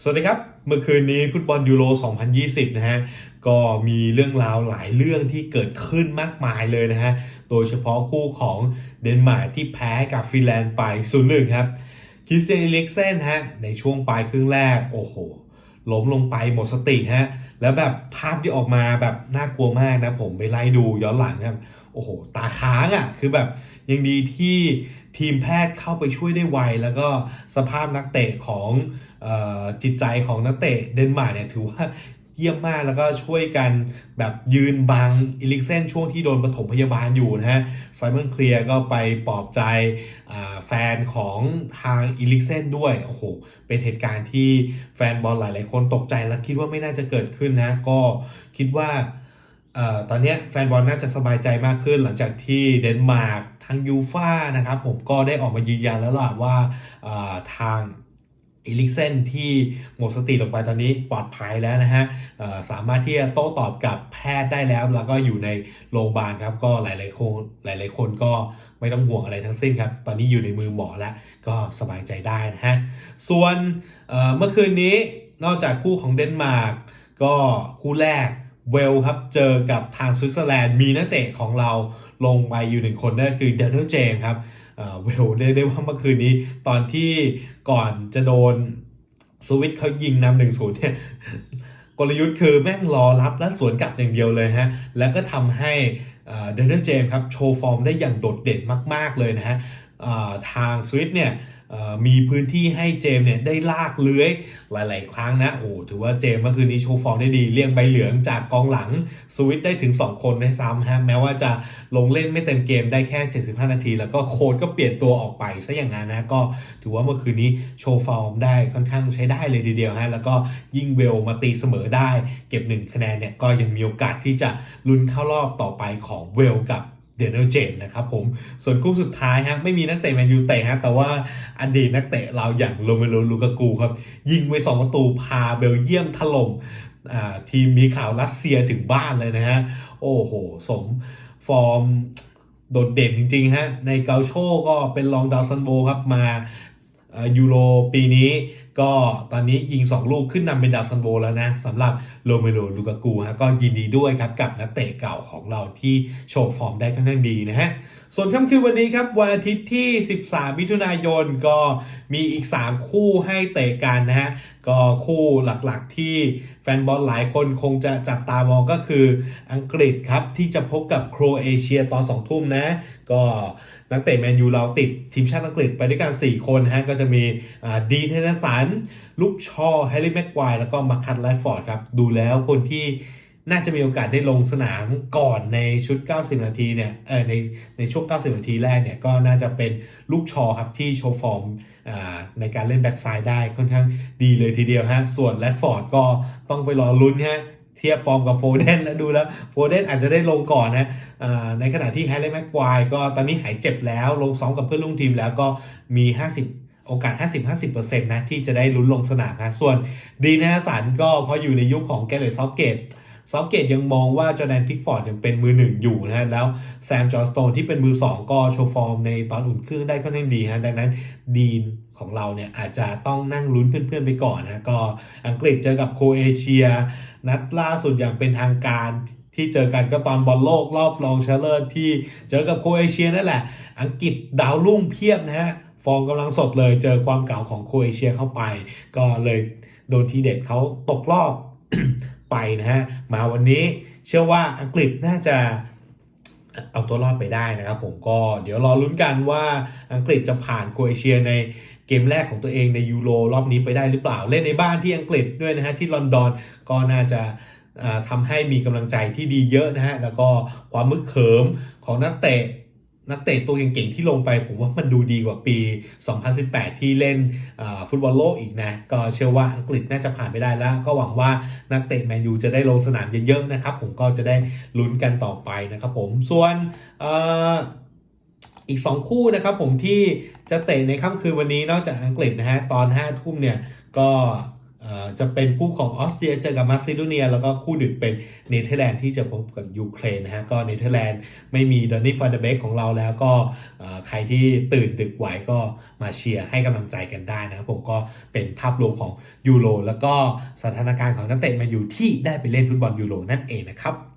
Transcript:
สวัสดีครับ เมื่อคืนนี้ฟุตบอลยูโร 2020 นะฮะ ก็มีเรื่องราวหลายเรื่องที่เกิดขึ้นมากมายเลยนะฮะ โดยเฉพาะคู่ของเดนมาร์กที่แพ้กับฟินแลนด์ไป 0-1 ครับ คริสเตียนอิเล็กเซนฮะ ในช่วงปลายครึ่งแรก โอ้โห ล้มลงไปหมดสติฮะ แล้วแบบภาพที่ออกมาแบบน่ากลัวมากนะ ผมไปไล่ดูย้อนหลังครับ โอ้โห ตาค้างอะ่ะ คือแบบยังดีที่ ทีมแพทย์เข้าไปช่วยได้ไว แล้วก็สภาพนักเตะของออจิตใจของนักเตะเดนมาร์กเนี่ยถือว่าเยี่ยมมากแล้วก็ช่วยกันแบบยืนบังอิลิกเซนช่วงที่โดนปฐมพยาบาลอยู่นะฮะไซมอนเคลียร์ก็ไปปลอบใจแฟนของทางอิลิกเซนด้วย โอ้โห เป็นเหตุการณ์ที่แฟนบอลหลาย ๆ คนตกใจและคิดว่าไม่น่าจะเกิดขึ้นนะ ก็คิดว่าออตอนนี้แฟนบอลน่าจะสบายใจมากขึ้นหลังจากที่เดนมาร์ก ทางยูฟ่านะครับผมก็ได้ออกมายืนยันแล้วล่ะว่าทางอีลิกเซนที่หมดสติลงไปตอนนี้ปลอดภัยแล้วนะฮะสามารถที่จะโต้ตอบกับแพทย์ได้แล้ว แล้วก็อยู่ในโรงพยาบาลครับ ก็หลายๆคนหลาย ๆ คนก็ไม่ต้องห่วงอะไรทั้งสิ้นครับ ตอนนี้อยู่ในมือหมอแล้ว ก็สบายใจได้นะฮะ ส่วนเอ่อเมื่อคืนนี้นอกจากคู่ของเดนมาร์กก็คู่แรกเวลครับ เจอกับทางสวิตเซอร์แลนด์มีนักเตะของเรา ลงไปอยู่หนึ่งคนนั่นคือเดนเนอร์เจมครับเอ่อเวลเรียกได้ว่าเมื่อคืนนี้ตอนที่ก่อนจะโดนสวิตเขายิงนำหนึ่งศูนย์เนี่ยกลยุทธ์คือแม่งรอรับและสวนกลับอย่างเดียวเลยฮะ แล้วก็ทำให้เดนเนอร์เจมครับ โชว์ฟอร์มได้อย่างโดดเด่นมาก ๆ เลยนะฮะทางสวิตเนี่ย มีพื้นที่ให้เจมเนี่ยได้ลากเลื้อยหลาย ๆ ครั้งนะโอ้ถือว่าเจมเมื่อคืนนี้โชว์ฟอร์มได้ดีเรียงใบเหลืองจากกองหลังสวิตได้ถึง 2 คนในซ้ำฮะแม้ว่าจะลงเล่นไม่เต็มเกมได้แค่ 75 นาที แล้วก็โค้ดก็เปลี่ยนตัวออกไปซะอย่างนั้นนะก็ถือว่าเมื่อคืนนี้โชว์ฟอร์มได้ค่อนข้างใช้ได้เลยทีเดียวฮะแล้วก็ยิ่งเวลมาตีเสมอได้ เก็บ 1 คะแนนเนี่ยก็ยังมีโอกาสที่จะลุ้นเข้ารอบต่อไปของเวลกับ เดนเอเจมนะครับผม ส่วนคู่สุดท้ายฮะไม่มีนักเตะแมนยูเตะฮะแต่ว่าอดีตนักเตะเราอย่างโรเมโรลูกากูครับ ยิงไป2ประตูพาเบลเยียมถล่มอ่าทีมมีข่าวรัสเซียถึงบ้านเลยนะฮะ โอ้โห สมฟอร์มโดดเด่นจริง ๆ ฮะ ในเกาโชก็เป็นรองดาวซันโบครับ มายูโรปีนี้ ก็ตอนนี้ยิง 2 ลูกขึ้นนำเป็นดาวซันโบแล้วนะสำหรับโรเมโรลูกากูฮะก็ยินดีด้วยครับกับนักเตะเก่าของเราที่โชว์ฟอร์มได้ค่อนข้างดีนะฮะส่วนค่ำคืนวันนี้ครับวันอาทิตย์ที่ 13 มิถุนายนก็ มีอีก 3 คู่ให้เตะกันนะฮะ ก็คู่หลักๆที่แฟนบอลหลายคนคงจะจับตามองก็คืออังกฤษครับ ที่จะพบกับโครเอเชียตอน2ทุ่มนะ ก็นักเตะแมนยูเราติดทีมชาติอังกฤษไปด้วยกัน 4 คนฮะ ก็จะมีดีนเทนสันลุกชอแฮร์รี่แม็กควายแล้วก็มาคัตไลฟอร์ดครับ ดูแล้วคนที่ น่าจะมีโอกาสได้ลงสนามก่อนในชุด 90 นาทีเนี่ยเออในในช่วง 90 นาทีแรกเนี่ยก็น่าจะเป็นลูกชอครับที่โชว์ฟอร์มในการเล่นแบ็กไซด์ได้ค่อนข้างดีเลยทีเดียวฮะส่วนแรดฟอร์ดก็ต้องไปรอลุ้นฮะเทียบฟอร์มกับโฟเดนแล้วดูแล้วโฟเดนอาจจะได้ลงก่อนนะอ่าในขณะที่แฮร์รี่แม็กควายก็ตอนนี้หายเจ็บแล้วลงซ้อมกับเพื่อนร่วมทีมแล้วก็มี 50โอกาส 50-50%นะที่จะได้ลุ้นลงสนามนะส่วนดีนฮสันก็พออยู่ในยุคของแกเลตซอฟเกต ซอฟเกตยังมองว่าจอแดนพิกฟอร์ดยังเป็นมือหนึ่งอยู่นะฮะแล้วแซมจอร์สโตนที่เป็นมือสองก็โชว์ฟอร์มในตอนอุ่นเครื่องได้ค่อนข้างดีฮะดังนั้นดีนของเราเนี่ยอาจจะต้องนั่งลุ้นเพื่อนๆไปก่อนนะก็อังกฤษเจอกับโครเอเชีย นัดล่าสุดอย่างเป็นทางการที่เจอกันก็ตอนบอลโลกรอบรองชนะเลิศที่เจอกับโครเอเชียนั่นแหละ อังกฤษดาวรุ่งเพียบนะฮะฟอร์มกำลังสดเลยเจอความเก่าของโครเอเชียเข้าไป ก็เลยโดนทีเด็ดเขาตกรอบ ไปนะฮะมาวันนี้เชื่อว่าอังกฤษน่าจะเอาตัวรอดไปได้นะครับผมก็เดี๋ยวรอลุ้นกันว่าอังกฤษจะผ่านโครเอเชียในเกมแรกของตัวเองในยูโรรอบนี้ไปได้หรือเปล่า เล่นในบ้านที่อังกฤษด้วยนะฮะที่ลอนดอนก็น่าจะอ่าทำให้มีกำลังใจที่ดีเยอะนะฮะแล้วก็ความมึกเขิมของนักเตะ นักเตะตัวเก่งๆที่ลงไป ผมว่ามันดูดีกว่าปี 2018 ที่เล่นฟุตบอลโลกอีกนะ ก็เชื่อว่าอังกฤษน่าจะผ่านไปได้แล้ว ก็หวังว่านักเตะแมนยูจะได้ลงสนามเยอะๆนะครับ ผมก็จะได้ลุ้นกันต่อไปนะครับผมส่วนอีก 2 คู่นะครับผมที่จะเตะในค่ำคืนวันนี้นอกจากอังกฤษนะฮะตอน 5 ทุ่มเนี่ยก็ จะเป็นคู่ของออสเตรียเจอกับมาซิโดเนีย แล้วก็คู่ดึกเป็นเนเธอร์แลนด์ที่จะพบกับยูเครนนะฮะก็เนเธอร์แลนด์ไม่มีดอนนี่ฟันเดเบกของเราแล้วก็ใครที่ตื่นดึกไหวก็มาเชียร์ให้กำลังใจกันได้นะครับผมก็เป็นภาพรวมของยูโรแล้วก็สถานการณ์ของนักเตะมาอยู่ที่ได้ไปเล่นฟุตบอลยูโรนั่นเองนะครับ